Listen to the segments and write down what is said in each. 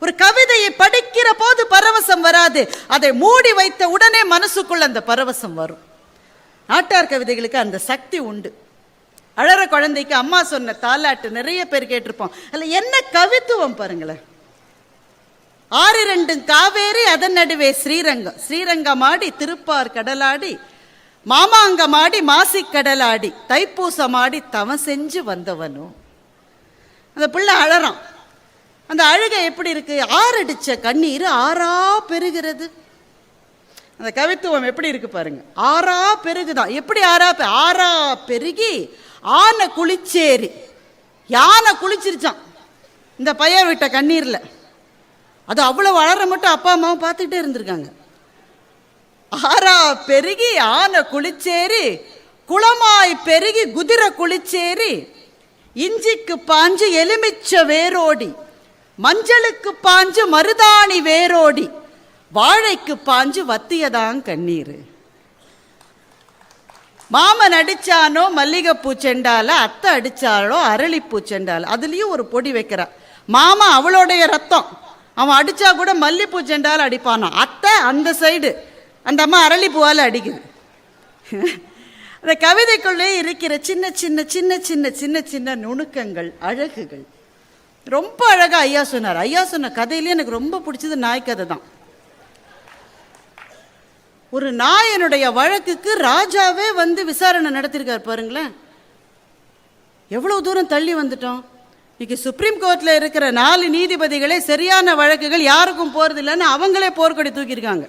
ஒரு கவிதையை படிக்கிற போது பரவசம் வராது. அதை மூடி வைத்த உடனே மனசுக்குள்ள அந்த பரவசம் வரும். நாட்டார் கவிதைகளுக்கு அந்த சக்தி உண்டு. அழற குழந்தைக்கு அம்மா சொன்ன தாலாட்டு நிறைய பேர் கேட்டிருப்போம். அதில் என்ன கவித்துவம் பாருங்களேன். ஆறு ரெண்டும் காவேரி அதன் நடுவே ஸ்ரீரங்கம். ஸ்ரீரங்கமாடி திருப்பார் கடலாடி மாமாங்கமாடி மாசி கடலாடி தைப்பூசமாடி தவம் செஞ்சு வந்தவனும் அந்த பிள்ளை அழறான். அந்த அழுகை எப்படி இருக்கு? ஆறடிச்ச கண்ணீர் ஆறா பெருகிறது. அந்த கவித்துவம் எப்படி இருக்கு பாருங்க. ஆறா பெருகுதான். எப்படி ஆறா பெ- ஆறா பெருகி ஆனை குளிச்சேரி யானை குளிச்சிருச்சான் இந்த பையன் விட்ட கண்ணீர்ல. அது அவ்வளவு வளர மட்டும் அப்பா அம்மாவும் பார்த்துக்கிட்டே இருந்திருக்காங்க. ஆறா பெருகி ஆனை குளிச்சேரி குளமாய் பெருகி குதிரை குளிச்சேரி இஞ்சிக்கு பாஞ்சு எலுமிச்ச வேரோடி. மஞ்சளுக்கு பாஞ்சு மருதாணி வேரோடி வாழைக்கு பாஞ்சு வத்தியதான் கண்ணீர். மாமன் அடிச்சானோ மல்லிகைப்பூ செண்டால அத்தை அடிச்சாலோ அரளிப்பூ செண்டால அதுலேயும் ஒரு பொடி வைக்கிறா. மாமா அவளுடைய ரத்தம். அவன் அடித்தா கூட மல்லிப்பூ செண்டால் அடிப்பானா? அத்தை அந்த சைடு. அந்த அம்மா அரளிப்பூவால் அடிக்குது. அந்த கவிதைக்குள்ளே இருக்கிற சின்ன சின்ன சின்ன சின்ன சின்ன சின்ன நுணுக்கங்கள் அழகுகள். ரொம்ப அழகாக ஐயா சொன்னார். ஐயா சொன்ன கதையிலே எனக்கு ரொம்ப பிடிச்சது நாய் கதை தான். ஒரு நாயனுடைய வழக்குக்கு ராஜாவே வந்து விசாரணை நடத்திருக்கார் பாருங்களேன். எவ்வளோ தூரம் தள்ளி வந்துட்டோம். இன்னைக்கு சுப்ரீம் கோர்ட்டில் இருக்கிற நாலு நீதிபதிகளே சரியான வழக்குகள் யாருக்கும் போகிறது இல்லைன்னு அவங்களே போர்க்கொடி தூக்கியிருக்காங்க.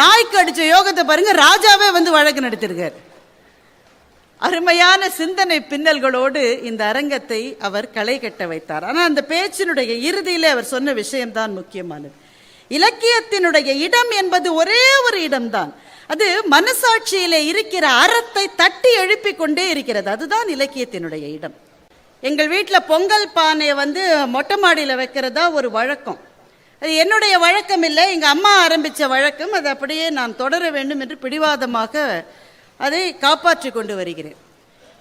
நாய்க்கு அடித்த யோகத்தை பாருங்கள் ராஜாவே வந்து வழக்கு நடத்திருக்காரு. அருமையான சிந்தனை பின்னல்களோடு இந்த அரங்கத்தை அவர் களை கட்ட வைத்தார். ஆனால் அந்த பேச்சினுடைய இறுதியிலே அவர் சொன்ன விஷயம்தான் முக்கியமானது. இலக்கியத்தினுடைய இடம் என்பது ஒரே ஒரு இடம்தான். அது மனசாட்சியிலே இருக்கிற அறத்தை தட்டி எழுப்பி கொண்டே இருக்கிறது. அதுதான் இலக்கியத்தினுடைய இடம். எங்கள் வீட்டில் பொங்கல் பானையை வந்து மொட்டை மாடியில் வைக்கிறதா ஒரு வழக்கம். அது என்னுடைய வழக்கம் இல்லை. எங்கள் அம்மா ஆரம்பித்த வழக்கம். அது அப்படியே நான் தொடர வேண்டும் என்று பிடிவாதமாக அதை காப்பாற்றி கொண்டு வருகிறேன்.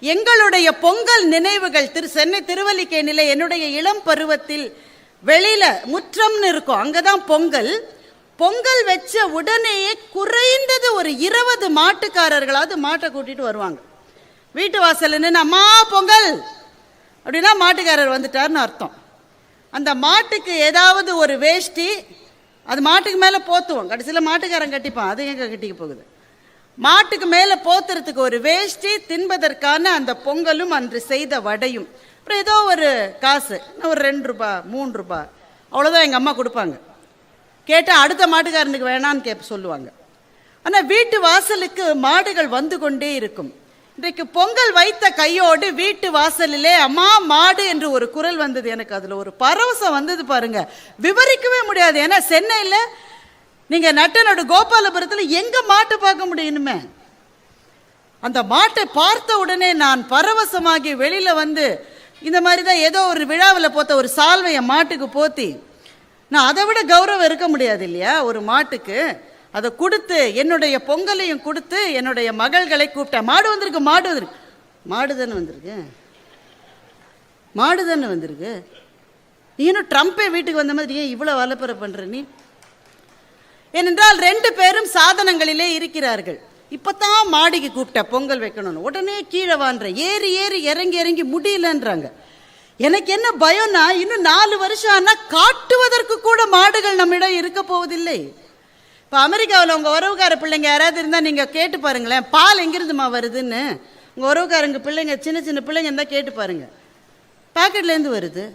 எங்களுடைய பொங்கல் நினைவுகள் திரு சென்னை திருவல்லிக்கேணியில என்னுடைய இளம் பருவத்தில் வெளியில் முற்றம்னு இருக்கும். அங்கே தான் பொங்கல். பொங்கல் வச்ச உடனேயே குறைந்தது ஒரு இருபது மாட்டுக்காரர்களாவது மாட்டை கூட்டிட்டு வருவாங்க. வீட்டு வாசல்ல நின்று அம்மா பொங்கல்! அப்படின்னா மாட்டுக்காரர் வந்துட்டார்னு அர்த்தம். அந்த மாட்டுக்கு ஏதாவது ஒரு வேஷ்டி அது மாட்டுக்கு மேலே போத்துவோம். கடைசியில் மாட்டுக்காரன் கட்டிப்பான். அது எங்கே கட்டிக்க போகுது? மாட்டுக்கு மேலே போத்துறதுக்கு ஒரு வேஷ்டி தின்பதற்கான அந்த பொங்கலும் அன்று செய்த வடையும். அப்புறம் ஏதோ ஒரு காசு ஒரு ரெண்டு ரூபா மூணு ரூபா. அவ்வளோதான் எங்கள் அம்மா கொடுப்பாங்க. கேட்டால் அடுத்த மாட்டுக்காரனுக்கு வேணான்னு கேட்ப சொல்லுவாங்க. ஆனால் வீட்டு வாசலுக்கு மாடுகள் வந்து கொண்டே இருக்கும். இன்றைக்கு பொங்கல் வைத்த கையோடு வீட்டு வாசலிலே அம்மா மாடு என்று ஒரு குரல் வந்தது எனக்கு. அதில் ஒரு பரவசம் வந்தது பாருங்க. விவரிக்கவே முடியாது. ஏன்னா சென்னையில் நீங்கள் நட்டனோட கோபாலபுரத்தில் எங்கே மாட்டை பார்க்க முடியணுமே? அந்த மாட்டை பார்த்த உடனே நான் பரவசமாகி வெளியில் வந்து இந்த மாதிரி தான் ஏதோ ஒரு விழாவில் போத்த ஒரு சால்வையை மாட்டுக்கு போத்தி நான் அதை விட கௌரவம் இருக்க முடியாது இல்லையா ஒரு மாட்டுக்கு? அதை கொடுத்து என்னுடைய பொங்கலையும் கொடுத்து என்னுடைய மகள்களை கூப்பிட்டேன் மாடு வந்திருக்கு மாடு வந்திருக்கு. மாடு தானே வந்திருக்கு? மாடு தானே வந்திருக்கு? நீ இன்னும் ட்ரம்ப்பே வீட்டுக்கு வந்த மாதிரி ஏன் இவ்வளோ வலப்புற பண்ணுற நீ? ஏனென்றால் ரெண்டு பேரும் சாதனங்களிலே இருக்கிறார்கள். இப்போத்தான் மாடிக்கு கூப்பிட்ட பொங்கல் வைக்கணும்னு. உடனே கீழே வான்ற ஏறி ஏறி இறங்கி இறங்கி முடியலன்றாங்க. எனக்கு என்ன பயம்னா இன்னும் நாலு வருஷம் ஆனால் காட்டுவதற்கு கூட மாடுகள் நம்மிடம் இருக்க போவதில்லை. இப்போ அமெரிக்காவில் உங்கள் உறவுக்கார பிள்ளைங்க யாராவது இருந்தால் நீங்கள் கேட்டு பாருங்களேன். பால் எங்கிருந்துமா வருதுன்னு? உங்கள் உறவுக்காரங்க பிள்ளைங்க சின்ன சின்ன பிள்ளைங்க இருந்தால் கேட்டு பாருங்க. பாக்கெட்லேருந்து வருது.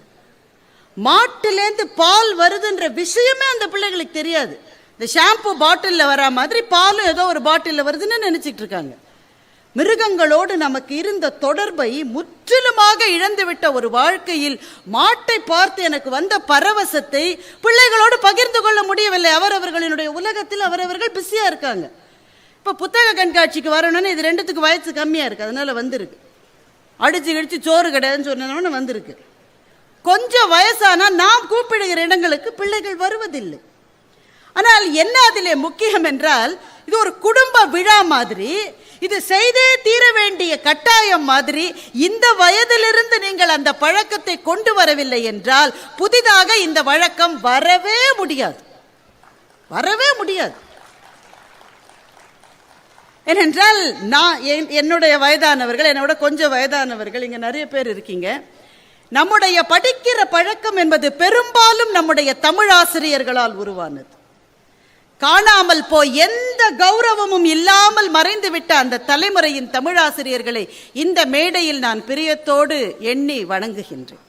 மாட்டுலேருந்து பால் வருதுன்ற விஷயமே அந்த பிள்ளைகளுக்கு தெரியாது. இந்த ஷாம்பு பாட்டிலில் வரா மாதிரி பாலும் ஏதோ ஒரு பாட்டிலில் வருதுன்னு நினச்சிட்டு இருக்காங்க. மிருகங்களோடு நமக்கு இருந்த தொடர்பை முற்றிலுமாக இழந்துவிட்ட ஒரு வாழ்க்கையில் மாட்டை பார்த்து எனக்கு வந்த பரவசத்தை பிள்ளைகளோடு பகிர்ந்து கொள்ள முடியவில்லை. அவரவர்களினுடைய உலகத்தில் அவரவர்கள் பிஸியாக இருக்காங்க. இப்போ புத்தக கண்காட்சிக்கு வரணும்னு இது ரெண்டுத்துக்கு வயசு கம்மியாக இருக்குது அதனால் வந்திருக்கு. அடிச்சு கிடிச்சு சோறு கிடையாதுன்னு சொன்னோன்னு வந்திருக்கு. கொஞ்சம் வயசானால் நாம் கூப்பிடுகிற இடங்களுக்கு பிள்ளைகள் வருவதில்லை. ஆனால் என்ன அதிலே முக்கியம் என்றால் இது ஒரு குடும்ப விழா மாதிரி இது செய்தே தீர வேண்டிய கட்டாயம் மாதிரி இந்த வயதிலிருந்து நீங்கள் அந்த பழக்கத்தை கொண்டு வரவில்லை என்றால் புதிதாக இந்த வழக்கம் வரவே முடியாது. வரவே முடியாது. ஏனென்றால் நான் என்- என்னுடைய வயதானவர்கள் என்னோட கொஞ்சம் வயதானவர்கள் இங்கே நிறைய பேர் இருக்கீங்க. நம்முடைய படிக்கிற பழக்கம் என்பது பெரும்பாலும் நம்முடைய தமிழ் ஆசிரியர்களால் உருவானது. காணாமல் போய் எந்த கௌரவமும் இல்லாமல் மறைந்துவிட்ட அந்த தலைமுறையின் தமிழாசிரியர்களை இந்த மேடையில் நான் பிரியத்தோடு எண்ணி வணங்குகின்றேன்.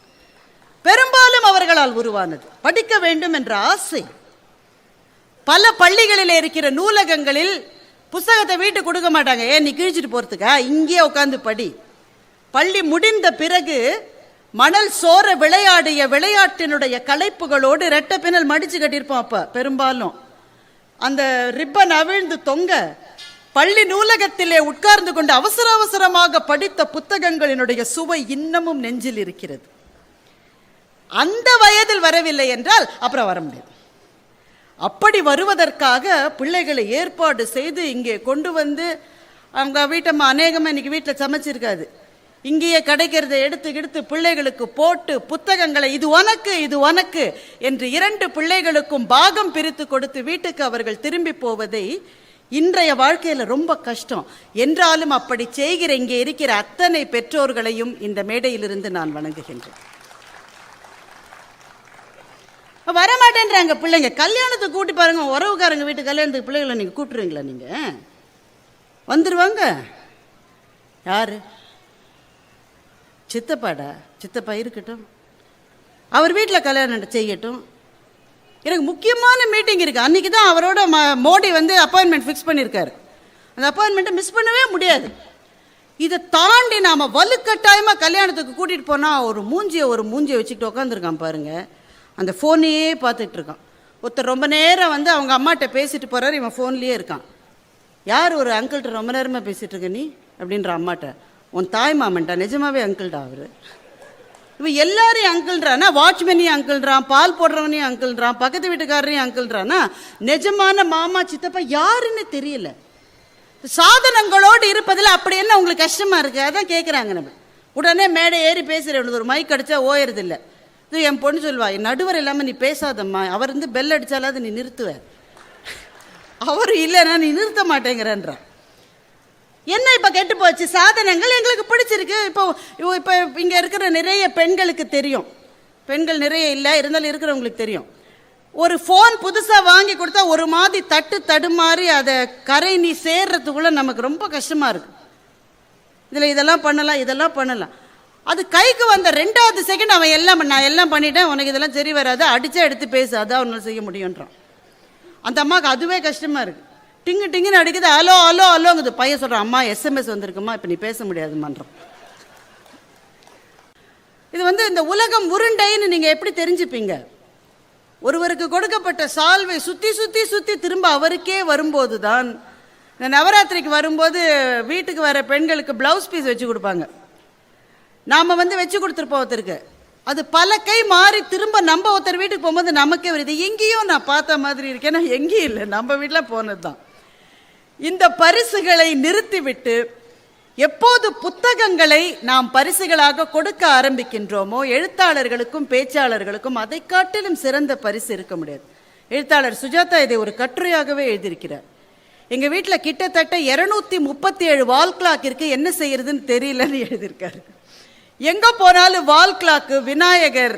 பெரும்பாலும் அவர்களால் உருவானது. படிக்க வேண்டும் என்ற ஆசை. பல பள்ளிகளில் இருக்கிற நூலகங்களில் புஸ்தகத்தை வீட்டுக்கு கொடுக்க மாட்டாங்க. ஏன் நீ கிழிச்சிட்டு போகிறதுக்கா இங்கேயே உட்காந்து படி. பள்ளி முடிந்த பிறகு மணல் சோர விளையாடிய விளையாட்டினுடைய களைப்புகளோடு ரெட்டை பின்னல் மடிச்சு கட்டியிருப்போம் அப்போ பெரும்பாலும். அந்த ரிப்பன் அவிழ்ந்து தொங்க பள்ளி நூலகத்திலே உட்கார்ந்து கொண்டு அவசர அவசரமாக படித்த புத்தகங்களினுடைய சுவை இன்னமும் நெஞ்சில் இருக்கிறது. அந்த வயதில் வரவில்லை என்றால் அப்புறம் வர முடியாது. அப்படி வருவதற்காக பிள்ளைகளை ஏற்பாடு செய்து இங்கே கொண்டு வந்து அவங்க வீட்டம்மா அநேகமாக இன்னைக்கு வீட்டில் சமைச்சிருக்காது. இங்கேயே கிடைக்கிறதை எடுத்து எடுத்து பிள்ளைகளுக்கு போட்டு புத்தகங்களை இது உனக்கு இது உனக்கு என்று இரண்டு பிள்ளைகளுக்கும் பாகம் பிரித்து கொடுத்து வீட்டுக்கு அவர்கள் திரும்பி போவதை இன்றைய வாழ்க்கையில் ரொம்ப கஷ்டம். என்றாலும் அப்படி செய்கிற இங்கே இருக்கிற அத்தனை பெற்றோர்களையும் இந்த மேடையிலிருந்து நான் வணங்குகின்றேன். வரமாட்டேன்றாங்க பிள்ளைங்க. கல்யாணத்துக்கு கூட்டி பாருங்க. உறவுக்காரங்க வீட்டு கல்யாணத்துக்கு பிள்ளைகளை நீங்கள் கூப்பிட்டுருவீங்களா நீங்கள் வந்துடுவாங்க யாரு? சித்தப்பாடா சித்தப்பா இருக்கட்டும். அவர் வீட்டில் கல்யாணம் செய்யட்டும். எனக்கு முக்கியமான மீட்டிங் இருக்குது அன்றைக்கி தான் அவரோட ம- மோடி வந்து அப்பாயின்மெண்ட் ஃபிக்ஸ் பண்ணியிருக்காரு அந்த அப்பாயின்மெண்ட்டை மிஸ் பண்ணவே முடியாது. இதை தாண்டி நாம் வலுக்கட்டாயமாக கல்யாணத்துக்கு கூட்டிகிட்டு போனால் ஒரு மூஞ்சியை ஒரு மூஞ்சியை வச்சுக்கிட்டு உட்காந்துருக்கான் பாருங்கள் அந்த ஃபோனையே பார்த்துட்ருக்கான் ஒருத்தர் ரொம்ப நேரம் வந்து அவங்க அம்மாட்ட பேசிட்டு போகிறாரு இவன் ஃபோன்லேயே இருக்கான். யார் ஒரு அங்கிள்கிட்ட ரொம்ப நேரமாக பேசிகிட்ருக்க இருக்க நீ? அப்படின்ற அம்மாட்ட. உன் தாய் மாமன்டா நிஜமாவே அங்கிள்டா அவர்? இவன் எல்லாரையும் அங்கிள்ன்றானா வாட்ச்மேனையும் அங்கிள்றான் பால் போடுறவனையும் அங்கிள்றான் பக்கத்து வீட்டுக்காரரையும் அங்கிள்றானா நிஜமான மாமா சித்தப்பா யாருன்னு தெரியல. சாதனங்களோடு இருப்பதில் அப்படி என்ன உங்களுக்கு கஷ்டமா இருக்கு? அதான் கேட்குறாங்க நம்ம. உடனே மேடை ஏறி பேசுகிறேன் ஒரு மைக் அடிச்சா ஓயறது இது என் பொண்ணு சொல்வா என் நடுவர் இல்லாமல் நீ பேசாதம்மா. அவர் வந்து பெல் அடித்தாலாவது நீ நிறுத்துவ. அவர் இல்லைன்னா நீ நிறுத்த மாட்டேங்கிறன்றான். என்ன இப்போ கெட்டு போச்சு? சாதனங்கள் எங்களுக்கு பிடிச்சிருக்கு. இப்போ இப்போ- இங்கே இருக்கிற நிறைய பெண்களுக்கு தெரியும். பெண்கள் நிறைய இல்லை இருந்தாலும் இருக்கிறவங்களுக்கு தெரியும். ஒரு ஃபோன் புதுசாக வாங்கி கொடுத்தா ஒரு மாதிரி தட்டு தடுமாறி அதை கரை நீ சேர்றதுக்குள்ளே நமக்கு ரொம்ப கஷ்டமாக இருக்கு. இதில் இதெல்லாம் பண்ணலாம் இதெல்லாம் பண்ணலாம். அது கைக்கு வந்த ரெண்டாவது செகண்ட் அவன் எல்லாம் நான் எல்லாம் பண்ணிட்டேன். உனக்கு இதெல்லாம் சரி வராது. அடித்தா எடுத்து பேசு. அதான் அவனால் செய்ய முடியுன்றான் அந்த அம்மாவுக்கு அதுவே கஷ்டமாக இருக்குது டிங்கு டிங்குன்னு அடிக்குது அலோ அலோ அலோங்குது பையன் சொல்கிறான் அம்மா எஸ்எம்எஸ் வந்திருக்குமா? இப்போ நீ பேச முடியாதுமான்றான் இது வந்து இந்த உலகம் உருண்டைன்னு நீங்கள் எப்படி தெரிஞ்சுப்பீங்க? ஒருவருக்கு கொடுக்கப்பட்ட சால்வை சுற்றி சுற்றி சுற்றி திரும்ப அவருக்கே வரும்போது தான் இந்த நவராத்திரிக்கு வரும்போது வீட்டுக்கு வர பெண்களுக்கு ப்ளவுஸ் பீஸ் வச்சு கொடுப்பாங்க. நாம் வந்து வச்சு கொடுத்துருப்போம் ஒருத்தருக்கு. அது பல கை மாறி திரும்ப நம்ம ஒருத்தர் வீட்டுக்கு போகும்போது நமக்கே வருது. எங்கேயும் நான் பார்த்த மாதிரி இருக்கேன். நான் எங்கேயும் இல்லை. நம்ம வீட்டில் போனது தான் இந்த பரிசுகளை நிறுத்திவிட்டு எப்போது புத்தகங்களை நாம் பரிசுகளாக கொடுக்க ஆரம்பிக்கின்றோமோ எழுத்தாளர்களுக்கும் பேச்சாளர்களுக்கும் அதை காட்டிலும் சிறந்த பரிசு இருக்க முடியாது. எழுத்தாளர் சுஜாதா இதை ஒரு கட்டுரையாகவே எழுதியிருக்கிறார். எங்கள் வீட்டில் கிட்டத்தட்ட இருநூத்தி முப்பத்தி ஏழு வால் கிளாக் இருக்குது என்ன செய்யறதுன்னு தெரியலன்னு எழுதியிருக்காரு. எங்கே போனாலும் வால் கிளாக்கு விநாயகர்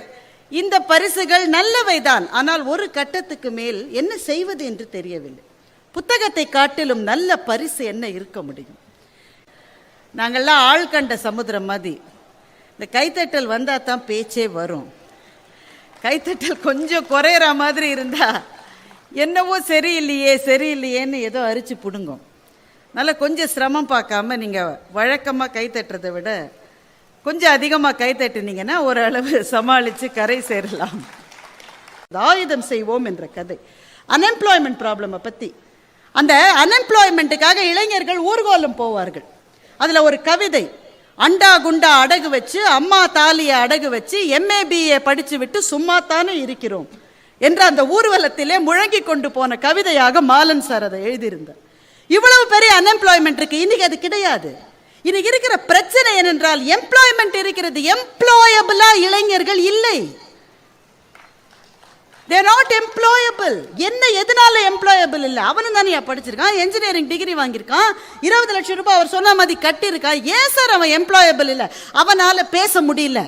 இந்த பரிசுகள் நல்லவைதான். ஆனால் ஒரு கட்டத்துக்கு மேல் என்ன செய்வது என்று தெரியவில்லை. புத்தகத்தை காட்டிலும் நல்ல பரிசு என்ன இருக்க முடியும்? நாங்கள்லாம் ஆள் கண்ட சமுத்திரம் மாதிரி இந்த கைத்தட்டல் வந்தால் தான் பேச்சே வரும். கைத்தட்டல் கொஞ்சம் குறையிற மாதிரி இருந்தால் என்னவோ சரியில்லையே சரியில்லையேன்னு ஏதோ அரிச்சு பிடுங்கும். நல்லா கொஞ்சம் சிரமம் பார்க்காம நீங்கள் வழக்கமாக கைத்தட்டுறதை விட கொஞ்சம் அதிகமாக கைத்தட்டினீங்கன்னா ஓரளவு சமாளித்து கரை சேரலாம். ஆயுதம் செய்வோம் என்ற கதை. அன்எம்ப்ளாய்மெண்ட் ப்ராப்ளமை பற்றி அந்த அன்எம்ப்ளாய்மெண்ட்டுக்காக இளைஞர்கள் ஊர்கோலம் போவார்கள். அதில் ஒரு கவிதை அண்டா குண்டா அடகு வச்சு அம்மா தாலியை அடகு வச்சு எம்ஏபிஏ படித்து விட்டு சும்மா தானே இருக்கிறோம் என்ற அந்த ஊர்வலத்திலே முழங்கி கொண்டு போன கவிதையாக மாலன் சார் அதை எழுதியிருந்தார். இவ்வளவு பெரிய அன்எம்ப்ளாய்மெண்ட் இருக்கு இன்னைக்கு அது கிடையாது. இன்னைக்கு இருக்கிற பிரச்சனை என்னென்றால் எம்ப்ளாய்மெண்ட் இருக்கிறது எம்ப்ளாயபிளா இளைஞர்கள் இல்லை. தே நாட் எம்ப்ளாயபிள் என்ன எதனால எம்ப்ளாயபிள் இல்லை? அவனும் தானே படிச்சிருக்கான். Engineering degree வாங்கியிருக்கான். இருபது லட்சம் ரூபாய் அவர் சொன்ன மாதிரி கட்டியிருக்கான் ஏன் சார் அவன் எம்ப்ளாயபிள் இல்லை? அவனால் பேச முடியல.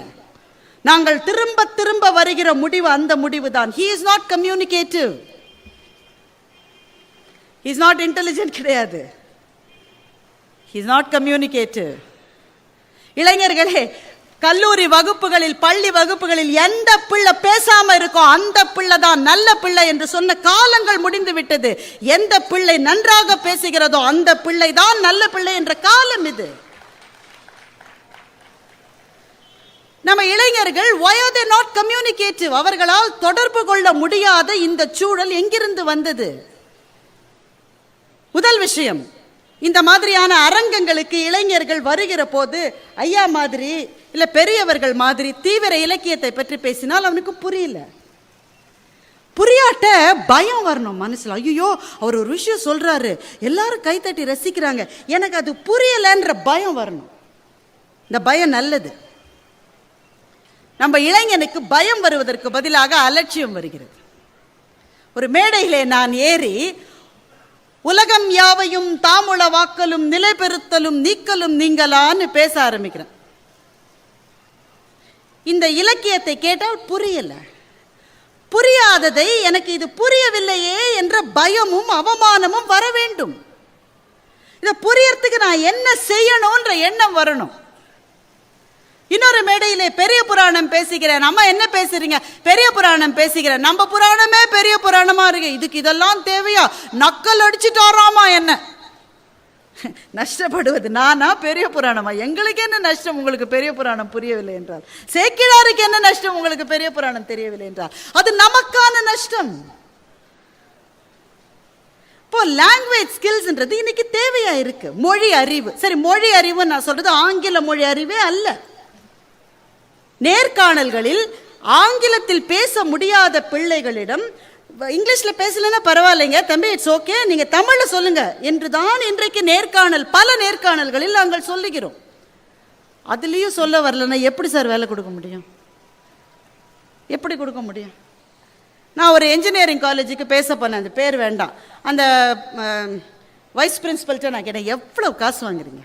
நாங்கள் திரும்ப திரும்ப வருகிற முடிவு அந்த முடிவு தான். He is not communicative is not intelligent கிடையாது. இஸ் நாட் கம்யூனிகேட்டிவ் இளைஞர்களே கல்லூரி வகுப்புகளில் பள்ளி வகுப்புகளில் எந்த பிள்ளை பேசாம இருக்கோ அந்த பிள்ளை தான் நல்ல பிள்ளை என்று சொன்ன காலங்கள் முடிந்து விட்டது. எந்த பிள்ளை நன்றாக பேசுகிறதோ அந்த பிள்ளை தான் நல்ல பிள்ளை என்ற காலம் இது. நம்ம இளைஞர்கள் why are they not அவர்களால் தொடர்பு கொள்ள முடியாத இந்த சூழல் எங்கிருந்து வந்தது? முதல் விஷயம் இந்த மாதிரியான அரங்கங்களுக்கு இளைஞர்கள் வருகிற போது ஐயா மாதிரி இல்லை பெரியவர்கள் மாதிரி தீவிர இலக்கியத்தை பற்றி பேசினால் அவனுக்கு புரியல. புரியாட்ட பயம் வரணும் மனசில். ஐயோ அவர் ஒரு விஷயம் சொல்கிறாரு எல்லாரும் கைத்தட்டி ரசிக்கிறாங்க. எனக்கு அது புரியலைன்ற பயம் வரணும். இந்த பயம் நல்லது. நம்ம இளைஞனுக்கு பயம் வருவதற்கு பதிலாக அலட்சியம் வருகிறது. ஒரு மேடையிலே நான் ஏறி உலகம் யாவையும் தாமுள வாக்கலும் நிலை பெறுத்தலும் நீக்கலும் நீங்களான்னு பேச ஆரம்பிக்கிறேன். இந்த இலக்கியத்தை கேட்டால் புரியல. புரியாததை எனக்கு இது புரியவில்லையே என்ற பயமும் அவமானமும் வர வேண்டும். இதை புரியறதுக்கு நான் என்ன செய்யணும்ன்ற எண்ணம் வரணும். இன்னொரு மேடையிலே பெரிய புராணம் பேசுகிறேன். நம்ம என்ன பேசுறீங்க? பெரிய புராணம் பேசுகிறேன். நம்ம புராணமே பெரிய புராணமா இருக்கு. இதுக்கு இதெல்லாம் தேவையா? நக்கல் அடிச்சுட்டாராமா என்ன? நஷ்டப்படுவது நானா? பெரிய புராணமா? எங்களுக்கு என்ன நஷ்டம்? உங்களுக்கு பெரிய புராணம் புரியவில்லை என்றால். சேக்கிழாருக்கு என்ன நஷ்டம்? உங்களுக்கு பெரிய புராணம் தெரியவில்லை என்றால். அது நமக்கான நஷ்டம். இப்போ லாங்குவேஜ் ஸ்கில்ஸ்ன்றது இன்னைக்கு தேவையா இருக்கு? மொழி அறிவு. சரி மொழி அறிவு நான் சொல்றது ஆங்கில மொழி அறிவே அல்ல. நேர்காணல்களில் ஆங்கிலத்தில் பேச முடியாத பிள்ளைகளிடம் இங்கிலீஷில் பேசலன்னா பரவாயில்லைங்க தம்பி இட்ஸ் ஓகே நீங்கள் தமிழில் சொல்லுங்கள் என்று தான் இன்றைக்கு நேர்காணல் பல நேர்காணல்களில் நாங்கள் சொல்லுகிறோம். அதுலேயும் சொல்ல வரலன்னா எப்படி சார் வேலை கொடுக்க முடியும்? எப்படி கொடுக்க முடியும்? நான் ஒரு இன்ஜினியரிங் காலேஜுக்கு பேச போனேன் அந்த பேர் வேண்டாம். அந்த வைஸ் பிரின்ஸிபல்கிட்ட நான் கேட்டேன் எவ்வளோ காசு வாங்குறீங்க?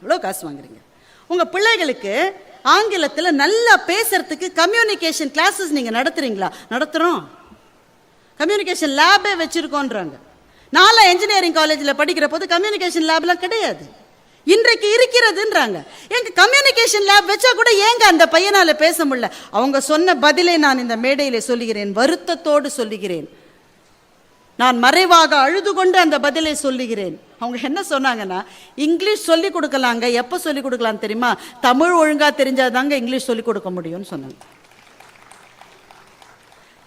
எவ்வளோ காசு வாங்குறீங்க? உங்கள் பிள்ளைகளுக்கு ஆங்கிலத்தில் நல்லா பேசுறதுக்கு கம்யூனிகேஷன் கிளாஸஸ் நீங்கள் நடத்துறீங்களா? நடத்துகிறோம் கம்யூனிகேஷன் லேபே வச்சுருக்கோன்றாங்க. நாலாம் இன்ஜினியரிங் காலேஜில் படிக்கிற போது கம்யூனிகேஷன் லேப்லாம் கிடையாது. இன்றைக்கு இருக்கிறதுன்றாங்க. எங்க கம்யூனிகேஷன் லேப் வச்சா கூட ஏங்க அந்த பையனால பேச முடியல? அவங்க சொன்ன பதிலை நான் இந்த மேடையில சொல்லுகிறேன். வருத்தத்தோடு சொல்லுகிறேன். நான் மறைவாக அழுது கொண்டு அந்த பதிலை சொல்லுகிறேன். அவங்க என்ன சொன்னாங்கன்னா இங்கிலீஷ் சொல்லி கொடுக்கலாங்க. எப்போ சொல்லி கொடுக்கலாம் தெரியுமா? தமிழ் ஒழுங்கா தெரிஞ்சாதாங்க இங்கிலீஷ் சொல்லி கொடுக்க முடியும்னு சொன்னாங்க.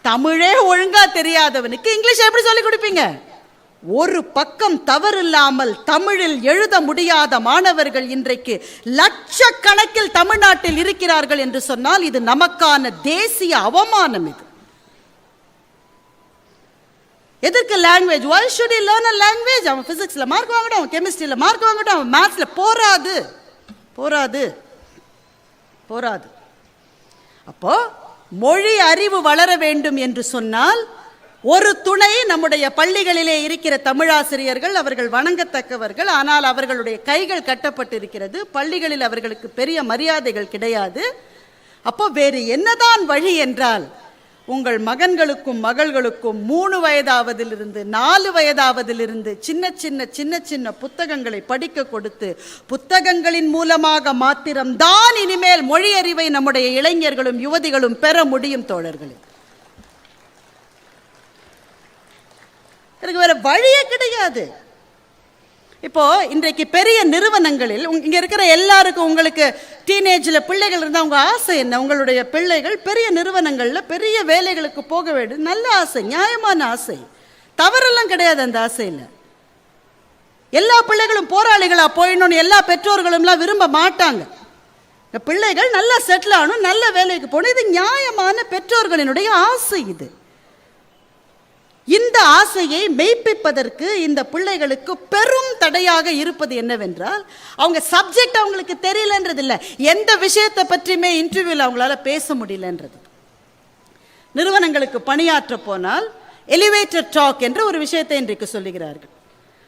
தமிழே ஒழுங்கா தெரியாதவனுக்கு இங்கிலீஷ் எப்படி சொல்லி கொடுப்பீங்க? ஒரு பக்கம் தவறில்லாமல் தமிழில் எழுத முடியாத மாணவர்கள் இன்றைக்கு லட்சக்கணக்கில் தமிழ்நாட்டில் இருக்கிறார்கள் என்று சொன்னால் இது நமக்கான தேசிய அவமானம் இது. எதற்கு language why should I learn a language அவன் ஃபிசிக்ஸில் மார்க் வாங்கட்டும் அவன் கெமிஸ்ட்ரியில் மார்க் வாங்கட்டும் அவன் மேத்ஸில் போராது போராது போராது அப்போ மொழி அறிவு வளர வேண்டும் என்று சொன்னால் ஒரு துணை நம்முடைய பள்ளிகளிலே இருக்கிற தமிழாசிரியர்கள் அவர்கள் வணங்கத்தக்கவர்கள் ஆனால் அவர்களுடைய கைகள் கட்டப்பட்டிருக்கிறது. பள்ளிகளில் அவர்களுக்கு பெரிய மரியாதைகள் கிடையாது. அப்போ வேறு என்னதான் வழி என்றால் உங்கள் மகன்களுக்கும் மகள்களுக்கும் மூணு வயதாவதிலிருந்து நாலு வயதாவதிலிருந்து சின்ன சின்ன சின்ன சின்ன புத்தகங்களை படிக்க கொடுத்து புத்தகங்களின் மூலமாக மாத்திரம்தான் இனிமேல் மொழியறிவை நம்முடைய இளைஞர்களும் யுவதிகளும் பெற முடியும் தோழர்களே. எனக்கு வேற வழியே கிடையாது. இப்போ இன்றைக்கு பெரிய நிறுவனங்களில் உங்க- இங்க இருக்கிற எல்லாருக்கும் உங்களுக்கு டீனேஜில் பிள்ளைகள் இருந்தால் உங்கள் ஆசை என்ன? உங்களுடைய பிள்ளைகள் பெரிய நிறுவனங்களில் பெரிய வேலைகளுக்கு போக வேண்டும் நல்ல ஆசை நியாயமான ஆசை. தவறெல்லாம் கிடையாது அந்த ஆசையில். எல்லா பிள்ளைகளும் போராளிகளாக போயிடணும்னு எல்லா பெற்றோர்களும்லாம் விரும்ப மாட்டாங்க. பிள்ளைகள் நல்லா செட்டில் ஆகணும் நல்ல வேலைக்கு போகணும். இது நியாயமான பெற்றோர்களினுடைய ஆசை இது. இந்த ஆசையை மெய்ப்பிப்பதற்கு இந்த பிள்ளைகளுக்கு பெரும் தடையாக இருப்பது என்னவென்றால் அவங்க சப்ஜெக்ட் அவங்களுக்கு தெரியலன்றது இல்லை எந்த விஷயத்தை பற்றியுமே இன்டர்வியூவில் அவங்களால பேச முடியலன்றது. நிறுவனங்களுக்கு பணியாற்ற போனால் எலிவேட்டர் டாக் என்ற ஒரு விஷயத்தை இன்றைக்கு சொல்லுகிறார்கள்.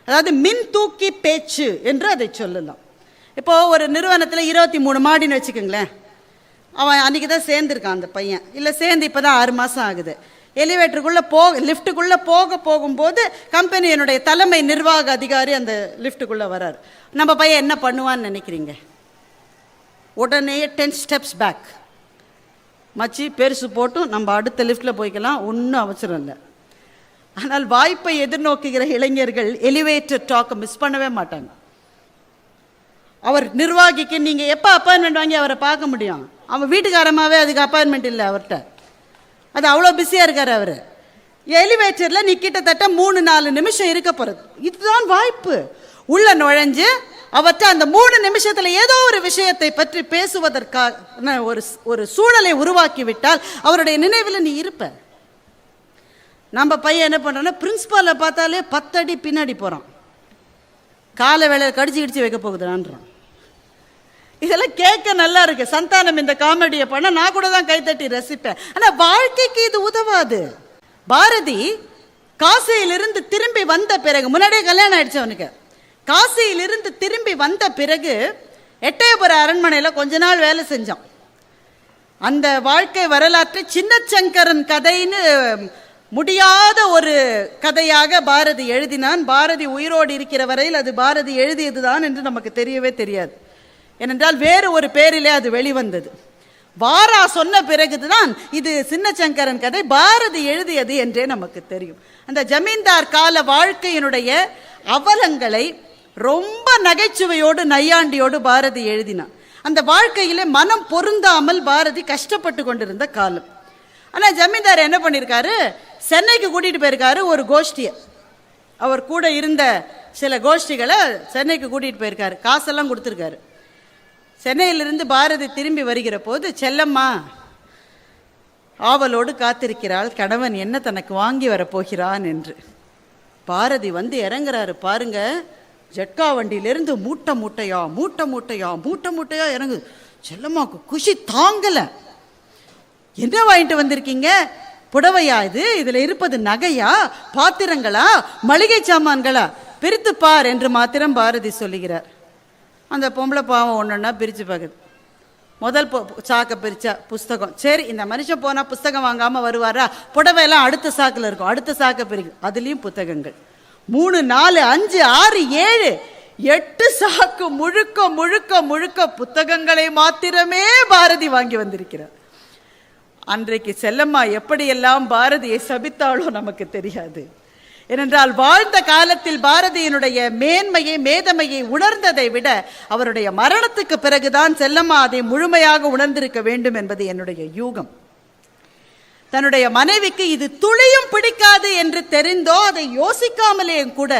அதாவது மின் தூக்கி பேச்சு என்று அதை சொல்லலாம். இப்போ ஒரு நிறுவனத்தில் இருபத்தி மூணு மாடின்னு வச்சுக்கோங்களேன். அவன் அன்றைக்கி தான் சேர்ந்துருக்கான் அந்த பையன். இல்லை சேர்ந்து இப்போ தான் ஆறு மாதம் ஆகுது. எலிவேட்டருக்குள்ளே போக லிஃப்ட்டுக்குள்ளே போக போகும்போது கம்பெனியினுடைய தலைமை நிர்வாக அதிகாரி அந்த லிஃப்ட்டுக்குள்ளே வரார் நம்ம பையன் என்ன பண்ணுவான்னு நினைக்கிறீங்க? உடனே டென் ஸ்டெப்ஸ் பேக் மச்சி பெருசு போட்டும் நம்ம அடுத்த லிஃப்ட்டில் போய்க்கலாம் ஒன்றும் அவசரம் இல்லை. ஆனால் வாய்ப்பை எதிர்நோக்குகிற இளைஞர்கள் எலிவேட்டர் டாக்கை மிஸ் பண்ணவே மாட்டாங்க. அவர் நிர்வாகிக்கு நீங்கள் எப்போ அப்பாயின்மெண்ட் வாங்கி அவரை பார்க்க முடியும்? அவன் வீட்டுக்காரமாகவே அதுக்கு அப்பாயின்மெண்ட் இல்லை அவர்கிட்ட. அது அவ்வளோ பிஸியாக இருக்கார் அவர். எலிவேட்டரில் நீ கிட்டத்தட்ட மூணு நாலு நிமிஷம் இருக்க போகிறது இதுதான் வாய்ப்பு. உள்ள நுழைஞ்சு அவற்றை அந்த மூணு நிமிஷத்தில் ஏதோ ஒரு விஷயத்தை பற்றி பேசுவதற்கான ஒரு ஒரு சூழலை உருவாக்கி விட்டால் அவருடைய நினைவில் நீ இருப்ப. நம்ம பையன் என்ன பண்ணுறோன்னா பிரின்ஸ்பாலை பார்த்தாலே பத்தடி பின்னாடி போகிறான் காலை வேலை கடிச்சு கிடிச்சு வைக்க போகுதுடான்றான். இதெல்லாம் கேட்க நல்லா இருக்கு. சந்தானம் இந்த காமெடியை பண்ண நான் கூட தான் கைத்தட்டி ரசிப்பேன். ஆனால் வாழ்க்கைக்கு இது உதவாது. பாரதி காசியிலிருந்து திரும்பி வந்த பிறகு முன்னாடியே கல்யாணம் ஆயிடுச்சு அவனுக்கு. காசியிலிருந்து திரும்பி வந்த பிறகு எட்டயபுர அரண்மனையில் கொஞ்ச நாள் வேலை செஞ்சான். அந்த வாழ்க்கை வரலாற்றை சின்னச்சங்கரன் கதைன்னு முடியாத ஒரு கதையாக பாரதி எழுதினான். பாரதி உயிரோடு இருக்கிற வரையில் அது பாரதி எழுதியதுதான் என்று நமக்கு தெரியவே தெரியாது. ஏனென்றால் வேறு ஒரு பேரிலே அது வெளிவந்தது. வாரா சொன்ன பிறகுதான் இது சின்னச்சங்கரன் கதை பாரதி எழுதியது என்றே நமக்கு தெரியும். அந்த ஜமீன்தார் கால வாழ்க்கையினுடைய அவலங்களை ரொம்ப நகைச்சுவையோடு நையாண்டியோடு பாரதி எழுதினான். அந்த வாழ்க்கையிலே மனம் பொருந்தாமல் பாரதி கஷ்டப்பட்டு கொண்டிருந்த காலம். ஆனால் ஜமீன்தார் என்ன பண்ணியிருக்காரு சென்னைக்கு கூட்டிகிட்டு போயிருக்காரு ஒரு கோஷ்டியை. அவர் கூட இருந்த சில கோஷ்டிகளை சென்னைக்கு கூட்டிகிட்டு போயிருக்காரு. காசெல்லாம் கொடுத்துருக்காரு. சென்னையிலிருந்து பாரதி திரும்பி வருகிற போது செல்லம்மா ஆவலோடு காத்திருக்கிறாள். கணவன் என்ன தனக்கு வாங்கி வரப்போகிறான்? என்று. பாரதி வந்து இறங்குறாரு. பாருங்க ஜட்கா வண்டியிலிருந்து மூட்டை மூட்டையா மூட்டை மூட்டையா மூட்டை மூட்டையா இறங்கு செல்லம்மாவுக்கு குஷி தாங்கலை. என்ன வாங்கிட்டு வந்திருக்கீங்க? புடவையா இது? இதில் இருப்பது நகையா? பாத்திரங்களா? மளிகை சாமான்களா? பிரித்து பார் என்று மாத்திரம் பாரதி சொல்லுகிறார். அந்த பொம்பளை பாவம் ஒன்று ஒன்றா பிரித்து பார்க்குது முதல் சாக்கை பிரித்தா புஸ்தகம். சரி இந்த மனுஷன் போனால் புஸ்தகம் வாங்காமல் வருவாரா? புடவையெல்லாம் அடுத்த சாக்கில் இருக்கும். அடுத்த சாக்கை பிரிக்கும். அதுலேயும் புத்தகங்கள். மூணு நாலு அஞ்சு ஆறு ஏழு எட்டு சாக்கு முழுக்க முழுக்க முழுக்க புத்தகங்களை மாத்திரமே பாரதி வாங்கி வந்திருக்கிறார். அன்றைக்கு செல்லம்மா எப்படியெல்லாம் பாரதியை சபித்தாளோ நமக்கு தெரியாது. ஏனென்றால் வாழ்ந்த காலத்தில் பாரதியினுடைய மேன்மையை மேதமையை உணர்ந்ததை விட அவருடைய மரணத்துக்கு பிறகுதான் செல்லம்மா அதை முழுமையாக உணர்ந்திருக்க வேண்டும் என்பது என்னுடைய யூகம். தன்னுடைய மனைவிக்கு இது துளியும் பிடிக்காது என்று தெரிந்தோ அதை யோசிக்காமலேயும் கூட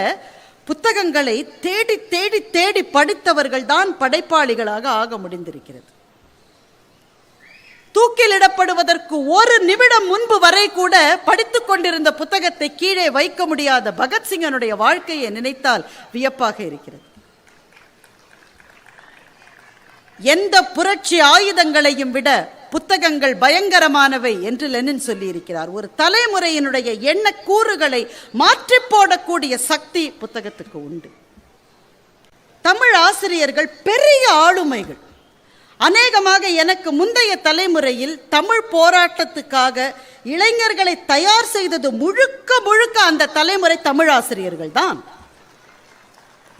புத்தகங்களை தேடி தேடி தேடி படித்தவர்கள் தான் படைப்பாளிகளாக ஆக முடிந்திருக்கிறது. தூக்கிலிடப்படுவதற்கு ஒரு நிமிடம் முன்பு வரை கூட படித்துக் கொண்டிருந்த புத்தகத்தை கீழே வைக்க முடியாத பகத்சிங்கனுடைய வாழ்க்கையை நினைத்தால் வியப்பாக இருக்கிறது. எந்த புரட்சி ஆயுதங்களையும் விட புத்தகங்கள் பயங்கரமானவை என்று லெனின் சொல்லியிருக்கிறார். ஒரு தலைமுறையினுடைய எண்ண கூறுகளை மாற்றி போடக்கூடிய சக்தி புத்தகத்துக்கு உண்டு. தமிழ் ஆசிரியர்கள் பெரிய ஆளுமைகள். அநேகமாக எனக்கு முந்தைய தலைமுறையில் தமிழ் போராட்டத்துக்காக இளைஞர்களை தயார் செய்தது முழுக்க முழுக்க அந்த தலைமுறை தமிழ் ஆசிரியர்கள் தான்.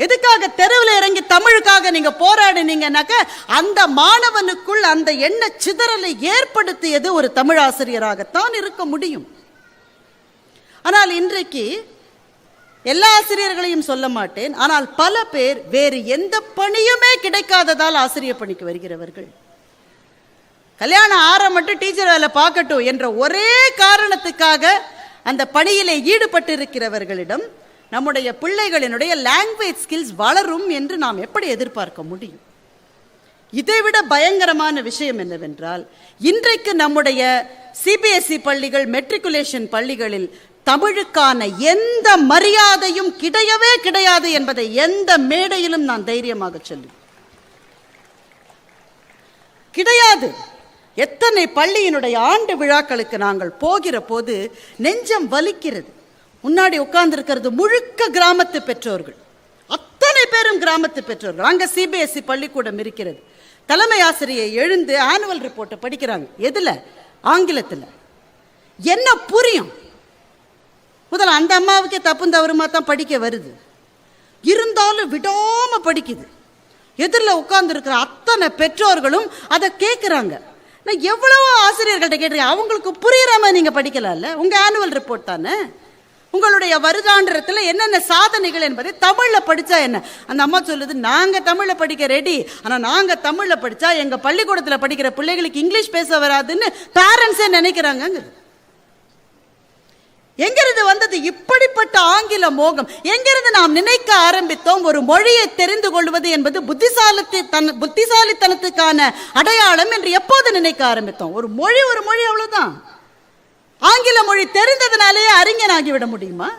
எதுக்காக தெருவில் இறங்கி தமிழுக்காக நீங்க போராடினீங்கனாக்க அந்த மாணவனுக்குள் அந்த எண்ண சிதறலை ஏற்படுத்தியது ஒரு தமிழ் ஆசிரியராகத்தான் இருக்க முடியும். ஆனால் இன்றைக்கு எல்லா ஆசிரியர்களையும் சொல்ல மாட்டேன். ஆனால் பல பேர் வேறு எந்த பணியுமே கிடைக்காததால் ஆசிரியர் பணிக்கு வருகிறவர்கள். கல்யாணம் ஆற மட்டும் டீச்சர் வேலை பார்க்கட்டும் என்ற ஒரே காரணத்துக்காக அந்த பணியிலே ஈடுபட்டு இருக்கிறவர்களிடம் நம்முடைய பிள்ளைகளினுடைய லாங்குவேஜ் ஸ்கில்ஸ் வளரும் என்று நாம் எப்படி எதிர்பார்க்க முடியும்? இதைவிட பயங்கரமான விஷயம் என்னவென்றால் இன்றைக்கு நம்முடைய சிபிஎஸ்இ பள்ளிகள் மெட்ரிகுலேஷன் பள்ளிகளில் தமிழுக்கான எந்த மரியாதையும் கிடையவே கிடையாது என்பதை எந்த மேடையிலும் நான் தைரியமாக சொல்லுவேன். கிடையாது. எத்தனை பள்ளியினுடைய ஆண்டு விழாக்களுக்கு நாங்கள் போகிற போது நெஞ்சம் வலிக்கிறது. முன்னாடி உட்கார்ந்துருக்கிறது முழுக்க கிராமத்து பெற்றோர்கள். அத்தனை பேரும் கிராமத்து பெற்றோர்கள். அங்க சிபிஎஸ்இ பள்ளிக்கூடம் இருக்கிறது. தலைமை ஆசிரியை எழுந்து ஆனுவல் ரிப்போர்ட்டை படிக்கிறாங்க. எதுல? ஆங்கிலத்தில். என்ன புரியும்? முதல்ல அந்த அம்மாவுக்கே தப்பும் தவறுமா தான் படிக்க வருது. இருந்தாலும் விடாமல் படிக்குது. எதிரில் உட்காந்துருக்கிற அத்தனை பெற்றோர்களும் அதை கேட்குறாங்க. நான் எவ்வளவோ ஆசிரியர்கள்ட்ட கேட்டிருக்கேன். அவங்களுக்கு புரியுற மாதிரி நீங்கள் படிக்கலாம்ல? உங்கள் ஆனுவல் ரிப்போர்ட் தானே? உங்களுடைய வருடாந்திரத்தில் என்னென்ன சாதனைகள் என்பதை தமிழில் படித்தா என்ன? அந்த அம்மா சொல்லுது நாங்கள் தமிழில் படிக்க ரெடி ஆனால் நாங்கள் தமிழில் படித்தா எங்கள் பள்ளிக்கூடத்தில் படிக்கிற பிள்ளைகளுக்கு இங்கிலீஷ் பேச வராதுன்னு பேரண்ட்ஸே நினைக்கிறாங்கங்கிறது. எங்கிருந்து வந்தது இப்படிப்பட்ட ஆங்கில மோகம்? எங்கிருந்து நாம் நினைக்க ஆரம்பித்தோம்? ஒரு மொழியை தெரிந்து கொள்வது என்பது புத்திசாலத்தை தன் புத்திசாலித்தனத்துக்கான அடையாளம் என்று எப்போது நினைக்க ஆரம்பித்தோம்? ஒரு மொழி ஒரு மொழி அவ்வளவுதான். ஆங்கில மொழி தெரிந்ததுனாலேயே அறிஞனாகிவிட முடியுமா?